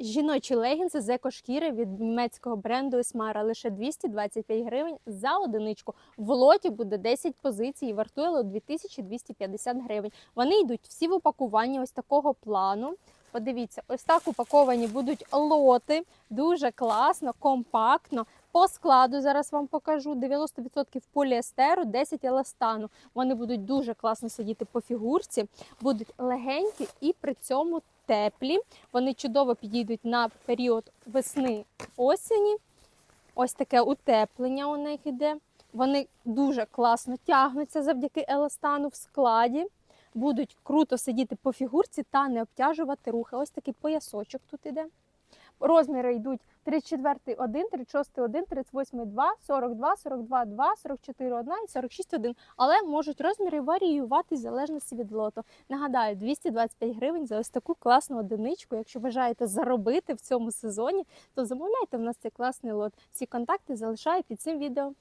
Жіночі легінси з екошкіри від німецького бренду Esmara лише 225 гривень за одиничку. В лоті буде 10 позицій вартує 2250 гривень. Вони йдуть всі в упакуванні ось такого плану. Подивіться, ось так упаковані будуть лоти. Дуже класно, компактно. По складу зараз вам покажу 90% поліестеру, 10 еластану. Вони будуть дуже класно сидіти по фігурці, будуть легенькі і при цьому теплі. Вони чудово підійдуть на період весни осені. Ось таке утеплення у них іде. Вони дуже класно тягнуться завдяки еластану в складі. Будуть круто сидіти по фігурці та не обтяжувати рухи. Ось такий поясочок тут іде. Розміри йдуть 34 1, 36 1, 38 2, 42, 42 2, 44 1 і 46 1. Але можуть розміри варіювати в залежності від лоту. Нагадаю, 225 гривень за ось таку класну одиничку. Якщо бажаєте заробити в цьому сезоні, то замовляйте в нас цей класний лот. Всі контакти залишаю під цим відео.